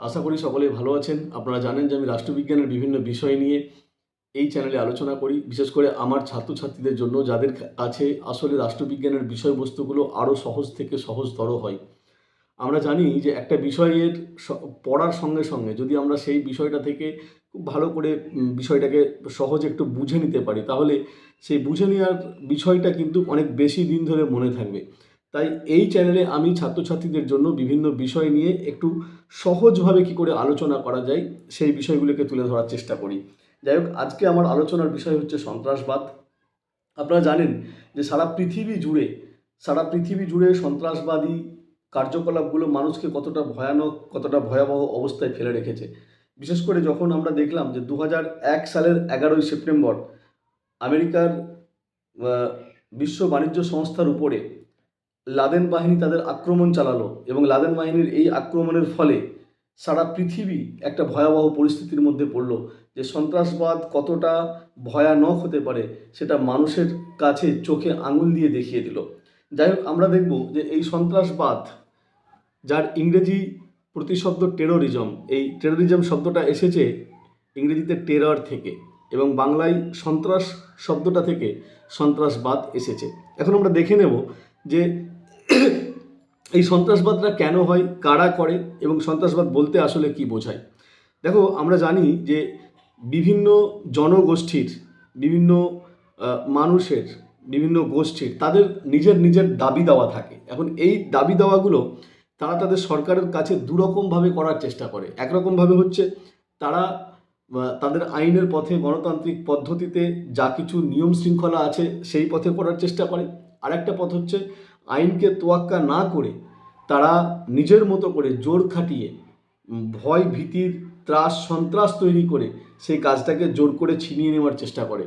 আশা করি সকলে ভালো আছেন। আপনারা জানেন যে আমি রাষ্ট্রবিজ্ঞানের বিভিন্ন বিষয় নিয়ে এই চ্যানেলে আলোচনা করি। বিশেষ করে আমার ছাত্রছাত্রীদের জন্য যাদের কাছে আসলে রাষ্ট্রবিজ্ঞানের বিষয়বস্তুগুলো আরও সহজ থেকে সহজতর হয়। আমরা জানি যে একটা বিষয়ের পড়ার সঙ্গে সঙ্গে যদি আমরা সেই বিষয়টা থেকে খুব ভালো করে বিষয়টাকে সহজে একটু বুঝে নিতে পারি, তাহলে সেই বুঝে নেওয়ার বিষয়টা কিন্তু অনেক বেশি দিন ধরে মনে থাকবে। তাই এই চ্যানেলে আমি ছাত্রছাত্রীদের জন্য বিভিন্ন বিষয় নিয়ে একটু সহজভাবে কি করে আলোচনা করা যায়, সেই বিষয়গুলোকে তুলে ধরার চেষ্টা করি। যাই হোক, আজকে আমার আলোচনার বিষয় হচ্ছে সন্ত্রাসবাদ। আপনারা জানেন যে সারা পৃথিবী জুড়ে, সারা পৃথিবী জুড়ে সন্ত্রাসবাদী কার্যকলাপগুলো মানুষকে কতটা ভয়ানক, কতটা ভয়াবহ অবস্থায় ফেলে রেখেছে। বিশেষ করে যখন আমরা দেখলাম যে দু এক সালের এগারোই সেপ্টেম্বর আমেরিকার বিশ্ব বাণিজ্য সংস্থার উপরে লাদেন বাহিনী তাদের আক্রমণ চালালো এবং লাদেন বাহিনীর এই আক্রমণের ফলে সারা পৃথিবী একটা ভয়াবহ পরিস্থিতির মধ্যে পড়ল যে সন্ত্রাসবাদ কতটা ভয়ানক হতে পারে সেটা মানুষের কাছে চোখে আঙুল দিয়ে দেখিয়ে দিল। যাই হোক, আমরা দেখব যে এই সন্ত্রাসবাদ, যার ইংরেজি প্রতিশব্দ টেরোরিজম এই টেরোরিজম শব্দটা এসেছে ইংরেজিতে টেরর থেকে এবং বাংলায় সন্ত্রাস শব্দটা থেকে সন্ত্রাসবাদ এসেছে। এখন আমরা দেখে নেব যে এই সন্ত্রাসবাদটা কেন হয়, কারা করে এবং সন্ত্রাসবাদ বলতে আসলে কি বোঝায়? দেখো, আমরা জানি যে বিভিন্ন জনগোষ্ঠীর, বিভিন্ন মানুষের, বিভিন্ন গোষ্ঠীর তাদের নিজের নিজের দাবি দাওয়া থাকে। এখন এই দাবি দাওয়াগুলো তারা তাদের সরকারের কাছে দুরকমভাবে করার চেষ্টা করে। একরকমভাবে হচ্ছে তারা তাদের আইনের পথে, গণতান্ত্রিক পদ্ধতিতে যা কিছু নিয়ম শৃঙ্খলা আছে, সেই পথে করার চেষ্টা করে। আরেকটা পথ হচ্ছে আইনকে তোয়াক্কা না করে তারা নিজের মতো করে জোর খাটিয়ে ভয়, ভীতির ত্রাস, সন্ত্রাস তৈরি করে সেই কাজটাকে জোর করে ছিনিয়ে নেওয়ার চেষ্টা করে।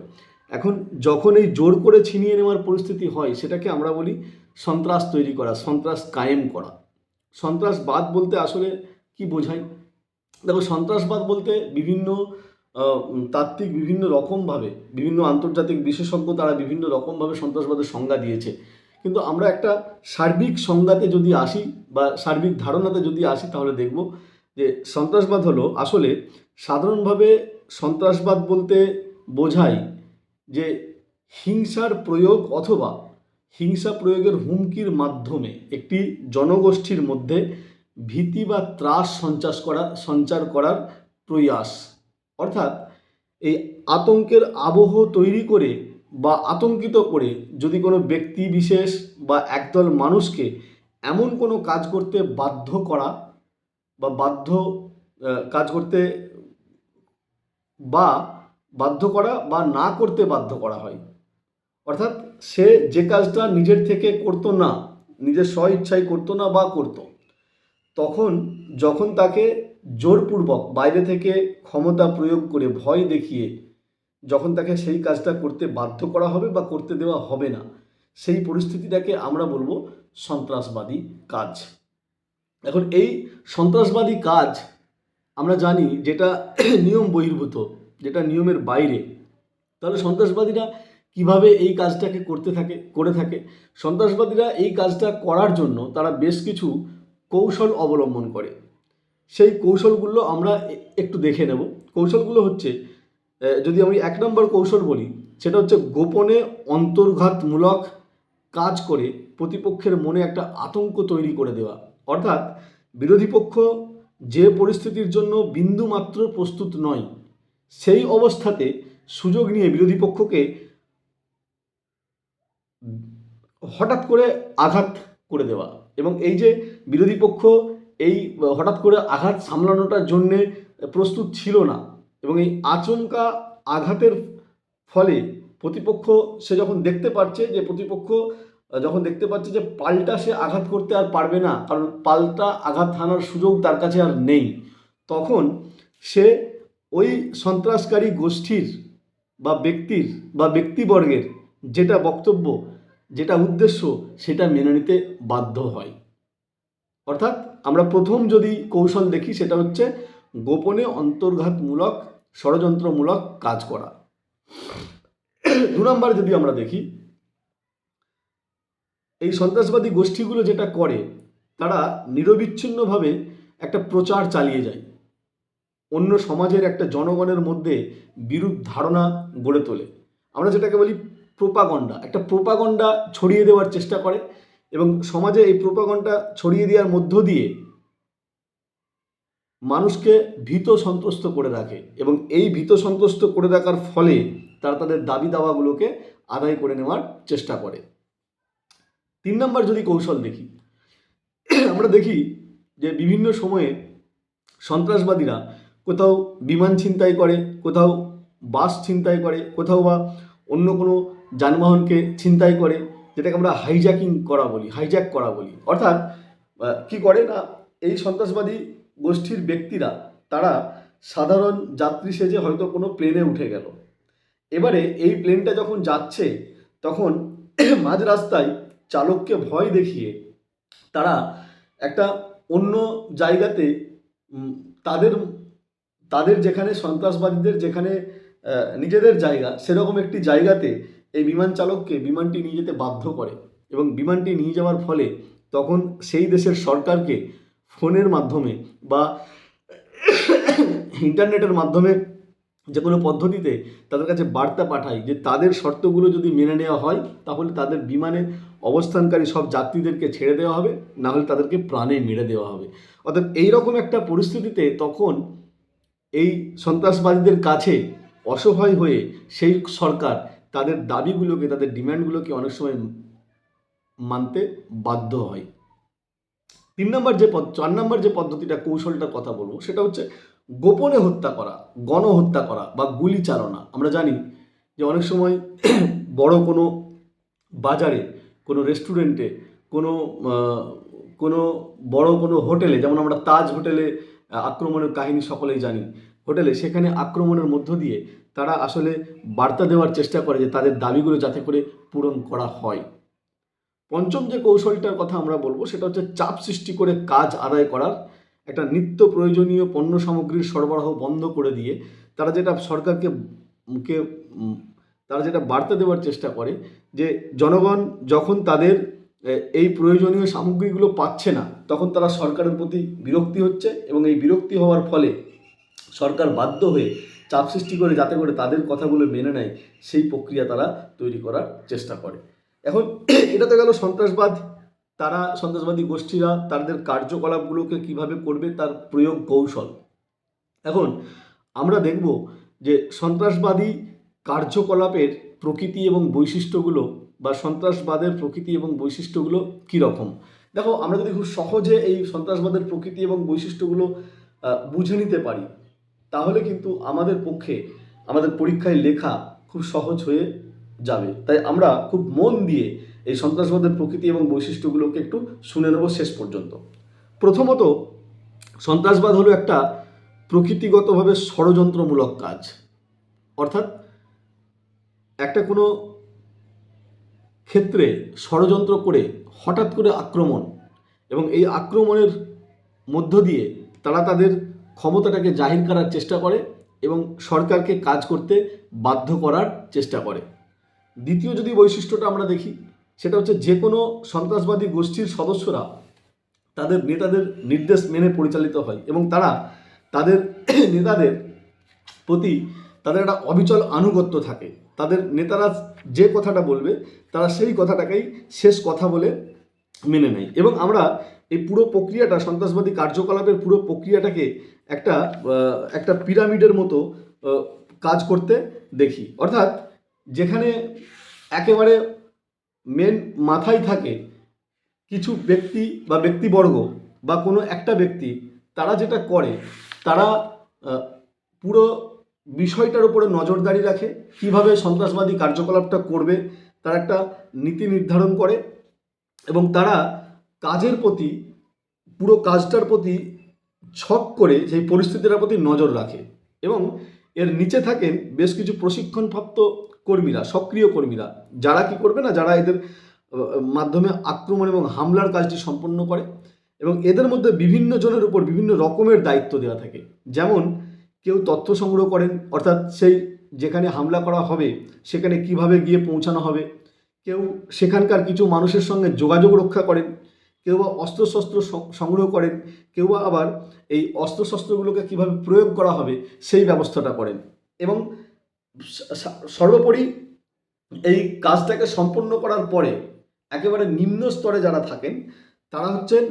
এখন যখন এই জোর করে ছিনিয়ে নেওয়ার পরিস্থিতি হয়, সেটাকে আমরা বলি সন্ত্রাস তৈরি করা, সন্ত্রাস কায়েম করা। সন্ত্রাসবাদ বলতে আসলে কি বোঝায়? দেখো, সন্ত্রাসবাদ বলতে বিভিন্ন তাত্ত্বিক বিভিন্ন রকমভাবে, বিভিন্ন আন্তর্জাতিক বিশেষজ্ঞ তারা বিভিন্ন রকমভাবে সন্ত্রাসবাদের সংজ্ঞা দিয়েছে। কিন্তু আমরা একটা সার্বিক সংজ্ঞাতে যদি আসি বা সার্বিক ধারণাতে যদি আসি, তাহলে দেখব যে সন্ত্রাসবাদ হলো আসলে সাধারণভাবে সন্ত্রাসবাদ বলতে বোঝায় যে হিংসার প্রয়োগ অথবা হিংসা প্রয়োগের হুমকির মাধ্যমে একটি জনগোষ্ঠীর মধ্যে ভীতি বা ত্রাস সঞ্চাস করা, সঞ্চার করার প্রয়াস। অর্থাৎ এই আতঙ্কের আবহ তৈরি করে বা আতঙ্কিত করে যদি কোনো ব্যক্তি বিশেষ বা একদল মানুষকে এমন কোনো কাজ করতে বাধ্য করা বা বাধ্য কাজ করতে বা বাধ্য করা বা না করতে বাধ্য করা হয়। অর্থাৎ সে যে কাজটা নিজের থেকে করতো না, নিজের স্ব ইচ্ছায় করতো না বা করতো, তখন যখন তাকে জোরপূর্বক বাইরে থেকে ক্ষমতা প্রয়োগ করে ভয় দেখিয়ে যখন তাকে সেই কাজটা করতে বাধ্য করা হবে বা করতে দেওয়া হবে না, সেই পরিস্থিতিটাকে আমরা বলব সন্ত্রাসবাদী কাজ। এখন এই সন্ত্রাসবাদী কাজ আমরা জানি যেটা নিয়ম বহির্ভূত, যেটা নিয়মের বাইরে। তাহলে সন্ত্রাসবাদীরা কীভাবে এই কাজটাকে করতে থাকে, করে থাকে? সন্ত্রাসবাদীরা এই কাজটা করার জন্য তারা বেশ কিছু কৌশল অবলম্বন করে। সেই কৌশলগুলো আমরা একটু দেখে নেব। কৌশলগুলো হচ্ছে যদি আমি এক নম্বর কৌশল বলি, সেটা হচ্ছে গোপনে অন্তর্ঘাতমূলক কাজ করে প্রতিপক্ষের মনে একটা আতঙ্ক তৈরি করে দেওয়া। অর্থাৎ বিরোধী পক্ষ যে পরিস্থিতির জন্য বিন্দুমাত্র প্রস্তুত নয়, সেই অবস্থাতে সুযোগ নিয়ে বিরোধী পক্ষকে হঠাৎ করে আঘাত করে দেওয়া। এবং এই যে বিরোধী পক্ষ এই হঠাৎ করে আঘাত সামলানোটার জন্যে প্রস্তুত ছিল না এবং এই আচমকা আঘাতের ফলে প্রতিপক্ষ, সে যখন দেখতে পাচ্ছে যে প্রতিপক্ষ যখন দেখতে পাচ্ছে যে পাল্টা সে আঘাত করতে আর পারবে না, কারণ পাল্টা আঘাত হানার সুযোগ তার কাছে আর নেই, তখন সে ওই সন্ত্রাসকারী গোষ্ঠীর বা ব্যক্তির বা ব্যক্তিবর্গের যেটা বক্তব্য, যেটা উদ্দেশ্য, সেটা মেনে নিতে বাধ্য হয়। অর্থাৎ আমরা প্রথম যদি কৌশল দেখি, সেটা হচ্ছে গোপনে অন্তর্ঘাতমূলক ষড়যন্ত্রমূলক কাজ করা। দু নম্বর যদি আমরা দেখি, এই সন্ত্রাসবাদী গোষ্ঠীগুলো যেটা করে, তারা নিরবিচ্ছিন্নভাবে একটা প্রচার চালিয়ে যায়। অন্য সমাজের একটা জনগণের মধ্যে বিরূপ ধারণা গড়ে তোলে। আমরা যেটাকে বলি প্রোপাগন্ডা। একটা প্রোপাগন্ডা ছড়িয়ে দেওয়ার চেষ্টা করে এবং সমাজে এই প্রোপাগন্ডা ছড়িয়ে দেওয়ার মধ্য দিয়ে মানুষকে ভীত সন্ত্রস্ত করে রাখে এবং এই ভীত সন্ত্রস্ত করে রাখার ফলে তারা তাদের দাবি দাওয়াগুলোকে আদায় করে নেওয়ার চেষ্টা করে। তিন নম্বর যদি কৌশল দেখি, আমরা দেখি যে বিভিন্ন সময়ে সন্ত্রাসবাদীরা কোথাও বিমান ছিনতাই করে, কোথাও বাস ছিনতাই করে, কোথাও বা অন্য কোনো যানবাহনকে ছিনতাই করে, যেটাকে আমরা হাইজ্যাকিং করা বলি হাইজ্যাক করা বলি। অর্থাৎ কি করে না, এই সন্ত্রাসবাদী গোষ্ঠীর ব্যক্তিরা, তারা সাধারণ যাত্রী সেজে হয়তো কোনো প্লেনে উঠে গেল। এবারে এই প্লেনটা যখন যাচ্ছে, তখন মাঝ রাস্তায় চালককে ভয় দেখিয়ে তারা একটা অন্য জায়গাতে তাদের তাদের যেখানে সন্ত্রাসবাদীদের যেখানে নিজেদের জায়গা, সেরকম একটি জায়গাতে এই বিমান চালককে বিমানটি নিয়ে যেতে বাধ্য করে। এবং বিমানটি নিয়ে যাওয়ার ফলে তখন সেই দেশের সরকারকে ফোনের মাধ্যমে বা ইন্টারনেটের মাধ্যমে যে কোনো পদ্ধতিতে তাদের কাছে বার্তা পাঠায় যে তাদের শর্তগুলো যদি মেনে নেওয়া হয়, তাহলে তাদের বিমানে অবস্থানকারী সব যাত্রীদেরকে ছেড়ে দেওয়া হবে, না হলে তাদেরকে প্রাণে মেরে দেওয়া হবে। অর্থাৎ এইরকম একটা পরিস্থিতিতে তখন এই সন্ত্রাসবাদীদের কাছে অসহায় হয়ে সেই সরকার তাদের দাবিগুলোকে, তাদের ডিমান্ডগুলোকে অনেক সময় মানতে বাধ্য হয়। তিন নম্বর যে পদ, চার নম্বর যে পদ্ধতিটা কৌশলটার কথা বলব, সেটা হচ্ছে গোপনে হত্যা করা, গণহত্যা করা বা গুলি চালনা। আমরা জানি যে অনেক সময় বড় কোনো বাজারে, কোনো রেস্টুরেন্টে, কোনো কোনো বড় কোনো হোটেলে, যেমন আমরা তাজ হোটেলে আক্রমণের কাহিনী সকলেই জানি, হোটেলে সেখানে আক্রমণের মধ্য দিয়ে তারা আসলে বার্তা দেওয়ার চেষ্টা করে যে তাদের দাবিগুলো যাতে করে পূরণ করা হয়। পঞ্চম যে কৌশলটার কথা আমরা বলব সেটা হচ্ছে চাপ সৃষ্টি করে কাজ আদায় করার। একটা নিত্য প্রয়োজনীয় পণ্য সামগ্রীর সরবরাহ বন্ধ করে দিয়ে তারা যেটা সরকারকে উম, তারা যেটা বার্তা দেওয়ার চেষ্টা করে যে জনগণ যখন তাদের এই প্রয়োজনীয় সামগ্রীগুলো পাচ্ছে না তখন তারা সরকারের প্রতি বিরক্তি হচ্ছে এবং এই বিরক্তি হওয়ার ফলে সরকার বাধ্য হয়ে চাপ সৃষ্টি করে যাতে করে তাদের কথাগুলো মেনে নেয় সেই প্রক্রিয়া তারা তৈরি করার চেষ্টা করে। এখন এটা তো গেল সন্ত্রাসবাদ। তারা সন্ত্রাসবাদী গোষ্ঠীরা তাদের কার্যকলাপগুলোকে কীভাবে করবে তার প্রয়োগ কৌশল। এখন আমরা দেখব যে সন্ত্রাসবাদী কার্যকলাপের প্রকৃতি এবং বৈশিষ্ট্যগুলো বা সন্ত্রাসবাদের প্রকৃতি এবং বৈশিষ্ট্যগুলো কীরকম? দেখো, আমরা যদি খুব সহজে এই সন্ত্রাসবাদের প্রকৃতি এবং বৈশিষ্ট্যগুলো বুঝে নিতে পারি, তাহলে কিন্তু আমাদের পক্ষে, আমাদের পরীক্ষায় লেখা খুব সহজ হয়ে যাবে। তাই আমরা খুব মন দিয়ে এই সন্ত্রাসবাদের প্রকৃতি এবং বৈশিষ্ট্যগুলোকে একটু শুনে নেব শেষ পর্যন্ত। প্রথমত, সন্ত্রাসবাদ হলো একটা প্রকৃতিগতভাবে ষড়যন্ত্রমূলক কাজ। অর্থাৎ একটা কোনো ক্ষেত্রে ষড়যন্ত্র করে হঠাৎ করে আক্রমণ এবং এই আক্রমণের মধ্য দিয়ে তারা তাদের ক্ষমতাটাকে জাহির করার চেষ্টা করে এবং সরকারকে কাজ করতে বাধ্য করার চেষ্টা করে। দ্বিতীয় যদি বৈশিষ্ট্যটা আমরা দেখি, সেটা হচ্ছে যে কোনো সন্ত্রাসবাদী গোষ্ঠীর সদস্যরা তাদের নেতাদের নির্দেশ মেনে পরিচালিত হয় এবং তারা তাদের নেতাদের প্রতি তাদের একটা অবিচল আনুগত্য থাকে। তাদের নেতারা যে কথাটা বলবে, তারা সেই কথাটাকেই শেষ কথা বলে মেনে নেয়। এবং আমরা এই পুরো প্রক্রিয়াটা, সন্ত্রাসবাদী কার্যকলাপের পুরো প্রক্রিয়াটাকে একটা একটা পিরামিডের মতো কাজ করতে দেখি। অর্থাৎ যেখানে একেবারে মেন মাথায় থাকে কিছু ব্যক্তি বা ব্যক্তিবর্গ বা কোনো একটা ব্যক্তি, তারা যেটা করে, তারা পুরো বিষয়টার উপরে নজরদারি রাখে, কীভাবে সন্ত্রাসবাদী কার্যকলাপটা করবে, তার একটা নীতি নির্ধারণ করে এবং তারা কাজের প্রতি, পুরো কাজটার প্রতি ছক করে সেই পরিস্থিতিটার প্রতি নজর রাখে এবং এর নিচে থাকেন বেশ কিছু প্রশিক্ষণপ্রাপ্ত কর্মীরা, সক্রিয় কর্মীরা। যারা কি করবে না, যারা এদের মাধ্যমে আক্রমণ এবং হামলার কাজটি সম্পন্ন করে এবং এদের মধ্যে বিভিন্ন জনের উপর বিভিন্ন রকমের দায়িত্ব দেওয়া থাকে। যেমন, কেউ তথ্য সংগ্রহ করেন, অর্থাৎ সেই যেখানে হামলা করা হবে, সেখানে কীভাবে গিয়ে পৌঁছানো হবে। কেউ সেখানকার কিছু মানুষের সঙ্গে যোগাযোগ রক্ষা করেন, কেউ বা অস্ত্রশস্ত্র সংগ্রহ করেন, কেউ বা আবার এই অস্ত্রশস্ত্রগুলোকে কীভাবে প্রয়োগ করা হবে, সেই ব্যবস্থাটা করেন। এবং সর্বোপরি এই কাজটাকে সম্পন্ন করার পরে একেবারে নিম্ন স্তরে যারা থাকেন, তারা হচ্ছেন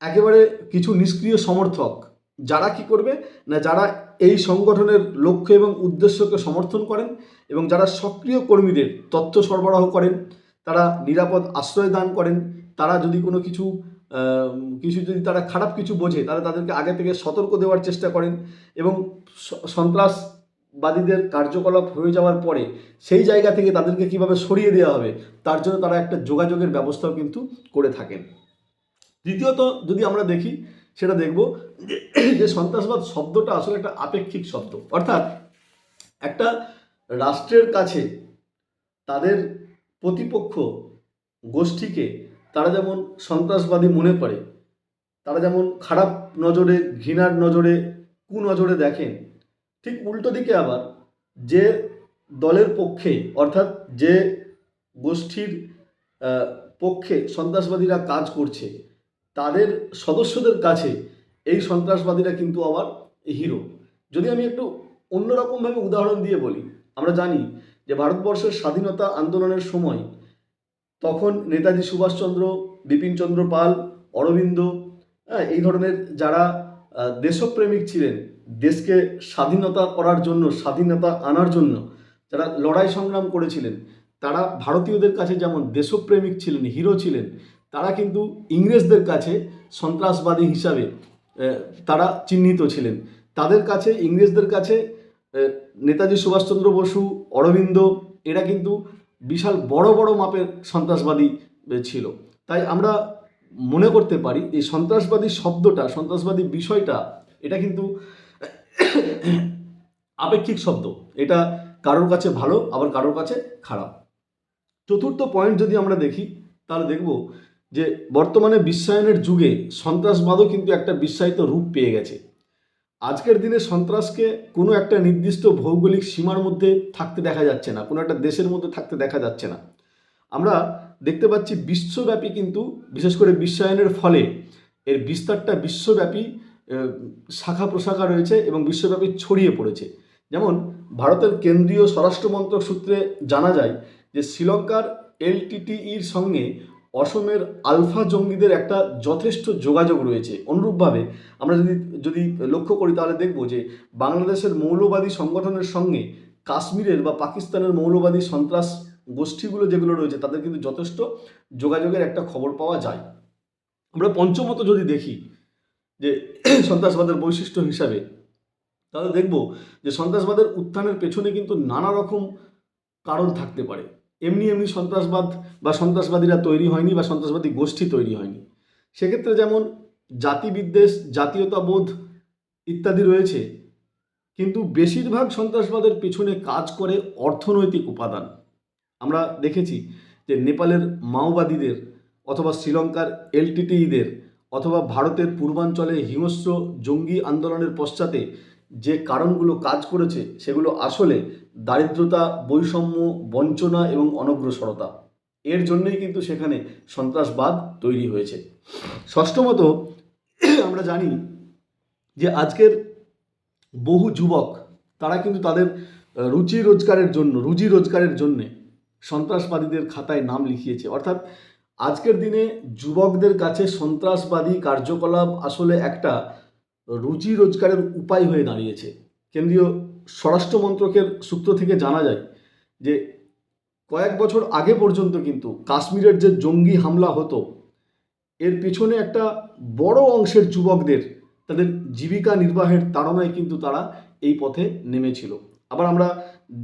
একেবারে কিছু নিষ্ক্রিয় সমর্থক। যারা কি করবে না, যারা এই সংগঠনের লক্ষ্য এবং উদ্দেশ্যকে সমর্থন করেন এবং যারা সক্রিয় কর্মীদের তথ্য সরবরাহ করেন, তারা নিরাপদ আশ্রয় দান করেন, তারা যদি কোনো কিছু কিছু যদি তারা খারাপ কিছু বোঝে তারা তাদেরকে আগে থেকে সতর্ক দেওয়ার চেষ্টা করেন এবং স- সন্ত্রাসবাদীদের কার্যকলাপ হয়ে যাওয়ার পরে সেই জায়গা থেকে তাদেরকে কীভাবে সরিয়ে দেওয়া হবে, তার জন্য তারা একটা যোগাযোগের ব্যবস্থাও কিন্তু করে থাকেন। দ্বিতীয়ত যদি আমরা দেখি, সেটা দেখব যে যে সন্ত্রাসবাদ শব্দটা আসলে একটা আপেক্ষিক শব্দ। অর্থাৎ একটা রাষ্ট্রের কাছে তাদের প্রতিপক্ষ গোষ্ঠীকে তারা যেমন সন্ত্রাসবাদী মনে করে, তারা যেমন খারাপ নজরে, ঘৃণার নজরে, কুনজরে দেখেন ঠিক উল্টো দিকে আবার যে দলের পক্ষে অর্থাৎ যে গোষ্ঠীর পক্ষে সন্ত্রাসবাদীরা কাজ করছে তাদের সদস্যদের কাছে এই সন্ত্রাসবাদীরা কিন্তু আবার হিরো। যদি আমি একটু অন্যরকমভাবে উদাহরণ দিয়ে বলি আমরা জানি যে ভারতবর্ষের স্বাধীনতা আন্দোলনের সময় তখন নেতাজি সুভাষচন্দ্র বিপিনচন্দ্র পাল অরবিন্দ হ্যাঁ, এই ধরনের যারা দেশপ্রেমিক ছিলেন দেশকে স্বাধীনতা করার জন্য, স্বাধীনতা আনার জন্য যারা লড়াই সংগ্রাম করেছিলেন, তারা ভারতীয়দের কাছে যেমন দেশপ্রেমিক ছিলেন, হিরো ছিলেন, তারা কিন্তু ইংরেজদের কাছে সন্ত্রাসবাদী হিসাবে তারা চিহ্নিত ছিলেন। তাদের কাছে, ইংরেজদের কাছে নেতাজি সুভাষচন্দ্র বসু, অরবিন্দ, এরা কিন্তু বিশাল বড় বড় মাপের সন্ত্রাসবাদী ছিল। তাই আমরা মনে করতে পারি, এই সন্ত্রাসবাদী শব্দটা, সন্ত্রাসবাদী বিষয়টা, এটা কিন্তু আপেক্ষিক শব্দ। এটা কারোর কাছে ভালো, আবার কারোর কাছে খারাপ। চতুর্থ পয়েন্ট যদি আমরা দেখি, তাহলে দেখব যে বর্তমানে বিশ্বায়নের যুগে সন্ত্রাসবাদও কিন্তু একটা বিশ্বায়িত রূপ পেয়ে গেছে। আজকের দিনে সন্ত্রাসকে কোনো একটা নির্দিষ্ট ভৌগোলিক সীমার মধ্যে থাকতে দেখা যাচ্ছে না, কোনো একটা দেশের মধ্যে থাকতে দেখা যাচ্ছে না। আমরা দেখতে পাচ্ছি বিশ্বব্যাপী কিন্তু, বিশেষ করে বিশ্বায়নের ফলে, এর বিস্তারটা বিশ্বব্যাপী শাখা প্রশাখা রয়েছে এবং বিশ্বব্যাপী ছড়িয়ে পড়েছে। যেমন, ভারতের কেন্দ্রীয় স্বরাষ্ট্রমন্ত্রক সূত্রে জানা যায় যে, শ্রীলঙ্কার এলটিটিইর সঙ্গে অসমের আলফা জঙ্গিদের একটা যথেষ্ট যোগাযোগ রয়েছে। অনুরূপভাবে, আমরা যদি যদি লক্ষ্য করি, তাহলে দেখব যে, বাংলাদেশের মৌলবাদী সংগঠনের সঙ্গে কাশ্মীরের বা পাকিস্তানের মৌলবাদী সন্ত্রাস গোষ্ঠীগুলো যেগুলো রয়েছে, তাদের কিন্তু যথেষ্ট যোগাযোগের একটা খবর পাওয়া যায়। আমরা পঞ্চমত যদি দেখি যে সন্ত্রাসবাদের বৈশিষ্ট্য হিসাবে, তাহলে দেখব যে সন্ত্রাসবাদের উত্থানের পেছনে কিন্তু নানা রকম কারণ থাকতে পারে। এমনি এমনি সন্ত্রাসবাদ বা সন্ত্রাসবাদীরা তৈরি হয়নি বা সন্ত্রাসবাদী গোষ্ঠী তৈরি হয়নি। সেক্ষেত্রে যেমন জাতিবিদ্বেষ, জাতীয়তাবোধ ইত্যাদি রয়েছে, কিন্তু বেশিরভাগ সন্ত্রাসবাদের পিছনে কাজ করে অর্থনৈতিক উপাদান। আমরা দেখেছি যে নেপালের মাওবাদীদের অথবা শ্রীলঙ্কার এলটিটিইদের অথবা ভারতের পূর্বাঞ্চলে হিংস্র জঙ্গি আন্দোলনের পশ্চাতে যে কারণগুলো কাজ করেছে, সেগুলো আসলে দারিদ্রতা, বৈষম্য, বঞ্চনা এবং অনগ্রসরতা। এর জন্যই কিন্তু সেখানে সন্ত্রাসবাদ তৈরি হয়েছে। ষষ্ঠমত, আমরা জানি যে আজকের বহু যুবক, তারা কিন্তু তাদের রুচি রোজগারের জন্য, রুজি রোজগারের জন্যে সন্ত্রাসবাদীদের খাতায় নাম লিখিয়েছে। অর্থাৎ আজকের দিনে যুবকদের কাছে সন্ত্রাসবাদী কার্যকলাপ আসলে একটা রুজি রোজগারের উপায় হয়ে দাঁড়িয়েছে। কেন্দ্রীয় স্বরাষ্ট্র মন্ত্রকের সূত্র থেকে জানা যায় যে, কয়েক বছর আগে পর্যন্ত কিন্তু কাশ্মীরের যে জঙ্গি হামলা হতো, এর পিছনে একটা বড় অংশের যুবকদের তাদের জীবিকা নির্বাহের তাড়নায় কিন্তু তারা এই পথে নেমেছিল। আবার আমরা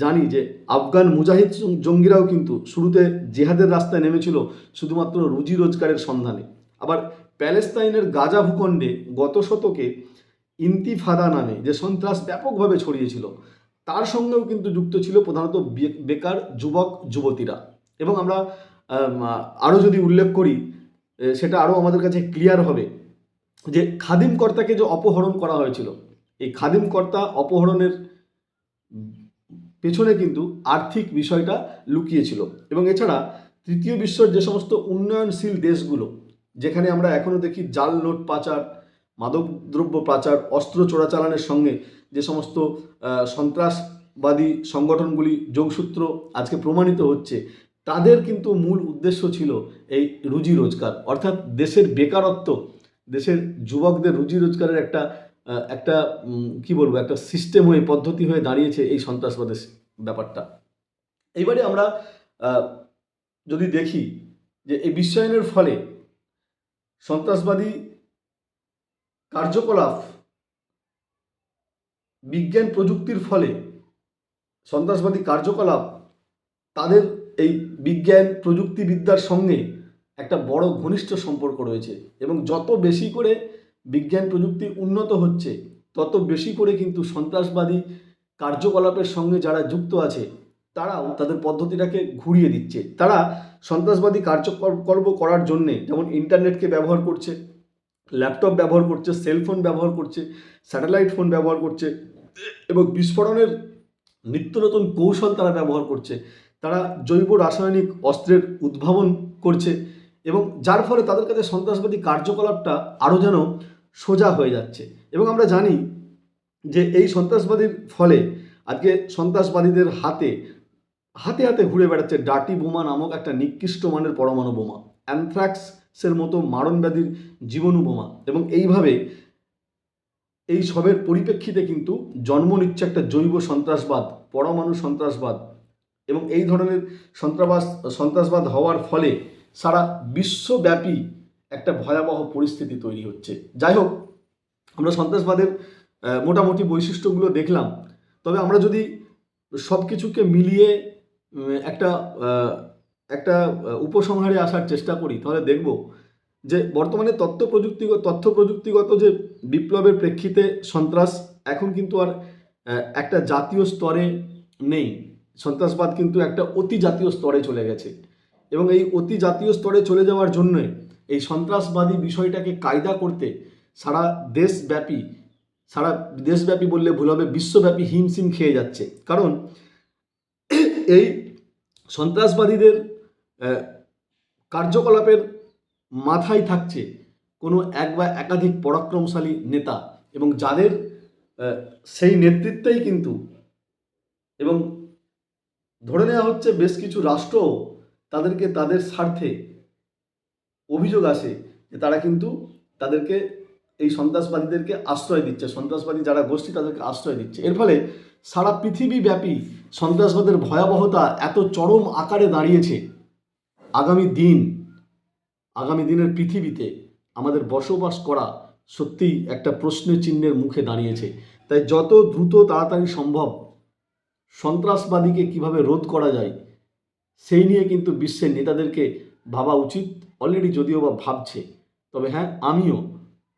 জানি যে আফগান মুজাহিদ জঙ্গিরাও কিন্তু শুরুতে জেহাদের রাস্তায় নেমেছিল শুধুমাত্র রুজি রোজগারের সন্ধানে। আবার প্যালেস্তাইনের গাজা ভূখণ্ডে গত শতকে ইন্তিফাদা নামে যে সন্ত্রাস ব্যাপকভাবে ছড়িয়েছিল, তার সঙ্গেও কিন্তু যুক্ত ছিল প্রধানত বেকার যুবক, যুবতীরা। এবং আমরা আরও যদি উল্লেখ করি সেটা আরও আমাদের কাছে ক্লিয়ার হবে যে খাদিম কর্তাকে যে অপহরণ করা হয়েছিল, এই খাদিম কর্তা অপহরণের পেছনে কিন্তু আর্থিক বিষয়টা লুকিয়েছিল। এবং এছাড়া তৃতীয় বিশ্বর যে সমস্ত উন্নয়নশীল দেশগুলো, যেখানে আমরা এখনও দেখি জাল নোট পাচার, মাদকদ্রব্য পাচার, অস্ত্র চোরাচালানের সঙ্গে যে সমস্ত সন্ত্রাসবাদী সংগঠনগুলি যোগসূত্র আজকে প্রমাণিত হচ্ছে, তাদের কিন্তু মূল উদ্দেশ্য ছিল এই রুজি রোজগার। অর্থাৎ দেশের বেকারত্ব, দেশের যুবকদের রুজি রোজগারের একটা একটা কি বলব, একটা সিস্টেম হয়ে, পদ্ধতি হয়ে দাঁড়িয়েছে এই সন্ত্রাসবাদের ব্যাপারটা। এইবারে আমরা যদি দেখি যে এই বিশ্বায়নের ফলে সন্ত্রাসবাদী কার্যকলাপ বিজ্ঞান প্রযুক্তির ফলে সন্ত্রাসবাদী কার্যকলাপ তাদের এই বিজ্ঞান প্রযুক্তিবিদ্যার সঙ্গে একটা বড় ঘনিষ্ঠ সম্পর্ক রয়েছে এবং যত বেশি করে বিজ্ঞান প্রযুক্তি উন্নত হচ্ছে, তত বেশি করে কিন্তু সন্ত্রাসবাদী কার্যকলাপের সঙ্গে যারা যুক্ত আছে, তারাও তাদের পদ্ধতিটাকে ঘুরিয়ে দিচ্ছে। তারা সন্ত্রাসবাদী কার্যকল্প করার জন্যে যেমন ইন্টারনেটকে ব্যবহার করছে, ল্যাপটপ ব্যবহার করছে, সেলফোন ব্যবহার করছে, স্যাটেলাইট ফোন ব্যবহার করছে এবং বিস্ফোরণের নিত্য নতুন কৌশল তারা ব্যবহার করছে। তারা জৈব রাসায়নিক অস্ত্রের উদ্ভাবন করছে এবং যার ফলে তাদের কাছে সন্ত্রাসবাদী কার্যকলাপটা আরও যেন সোজা হয়ে যাচ্ছে। এবং আমরা জানি যে এই সন্ত্রাসবাদীর ফলে আজকে সন্ত্রাসবাদীদের হাতে হাতে হাতে ঘুরে বেড়াচ্ছে ডাটি বোমা নামক একটা নিকৃষ্ট মানের পরমাণু বোমা, অ্যানথ্রাক্সের মতো মারণব্যাধির জীবনু বোমা। এবং এইভাবে এই সবের পরিপ্রেক্ষিতে কিন্তু জন্ম নিচ্ছে একটা জৈব সন্ত্রাসবাদ, পরমাণু সন্ত্রাসবাদ। এবং এই ধরনের সন্ত্রাসবাদ সন্ত্রাসবাদ হওয়ার ফলে সারা বিশ্বব্যাপী একটা ভয়াবহ পরিস্থিতি তৈরি হচ্ছে। যাই হোক, আমরা সন্ত্রাসবাদের মোটামুটি বৈশিষ্ট্যগুলো দেখলাম। তবে আমরা যদি সব কিছুকে মিলিয়ে একটা একটা উপসংহারে আসার চেষ্টা করি, তাহলে দেখব যে বর্তমানে তথ্য প্রযুক্তিগত তথ্য প্রযুক্তিগত যে বিপ্লবের প্রেক্ষিতে সন্ত্রাস এখন কিন্তু আর একটা জাতীয় স্তরে নেই। সন্ত্রাসবাদ কিন্তু একটা অতি জাতীয় স্তরে চলে গেছে। এবং এই অতি জাতীয় স্তরে চলে যাওয়ার জন্য এই সন্ত্রাসবাদী বিষয়টাকে কায়দা করতে সারা দেশব্যাপী সারা দেশব্যাপী বললে ভুল হবে, বিশ্বব্যাপী হিমশিম খেয়ে যাচ্ছে। কারণ এই সন্ত্রাসবাদীদের কার্যকলাপের মাথায় থাকছে কোনো এক বা একাধিক পরাক্রমশালী নেতা এবং যাদের সেই নেতৃত্বেই কিন্তু এবং ধরে নেওয়া হচ্ছে বেশ কিছু রাষ্ট্র তাদেরকে তাদের স্বার্থে অভিযোগ আসে যে তারা কিন্তু তাদেরকে এই সন্ত্রাসবাদীদেরকে আশ্রয় দিচ্ছে, সন্ত্রাসবাদী যারা গোষ্ঠী তাদেরকে আশ্রয় দিচ্ছে। এর ফলে সারা পৃথিবীব্যাপী সন্ত্রাসবাদের ভয়াবহতা এত চরম আকারে দাঁড়িয়েছে। আগামী দিন, আগামী দিনের পৃথিবীতে আমাদের বসবাস করা সত্যিই একটা প্রশ্ন চিহ্নের মুখে দাঁড়িয়েছে। তাই যত দ্রুত তাড়াতাড়ি সম্ভব সন্ত্রাসবাদীকে কীভাবে রোধ করা যায় সেই নিয়ে কিন্তু বিশ্বের নেতাদেরকে ভাবা উচিত। অলরেডি যদিও বা ভাবছে, তবে হ্যাঁ আমিও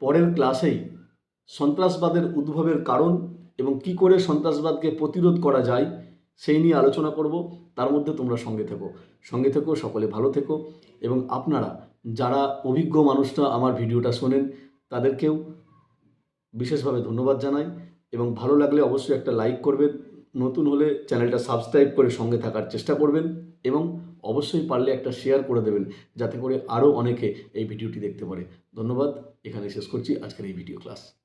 পরের ক্লাসেই সন্ত্রাসবাদের উদ্ভবের কারণ এবং কি করে সন্ত্রাসবাদকে প্রতিরোধ করা যায় সেই নিয়ে আলোচনা করব। তার মধ্যে তোমরা সঙ্গে থেকো। সঙ্গে থেকো, সকলে ভালো থেকো এবং আপনারা যারা অভিজ্ঞ মানুষরা আমার ভিডিওটা শোনেন, তাদেরকেও বিশেষভাবে ধন্যবাদ জানাই এবং ভালো লাগলে অবশ্যই একটা লাইক করবেন। নতুন হলে চ্যানেলটা সাবস্ক্রাইব করে সঙ্গে থাকার চেষ্টা করবেন এবং অবশ্যই পারলে একটা শেয়ার করে দেবেন, যাতে করে আরও অনেকে এই ভিডিওটি দেখতে পারে। ধন্যবাদ এখানে শেষ করছি আজকের এই ভিডিও ক্লাস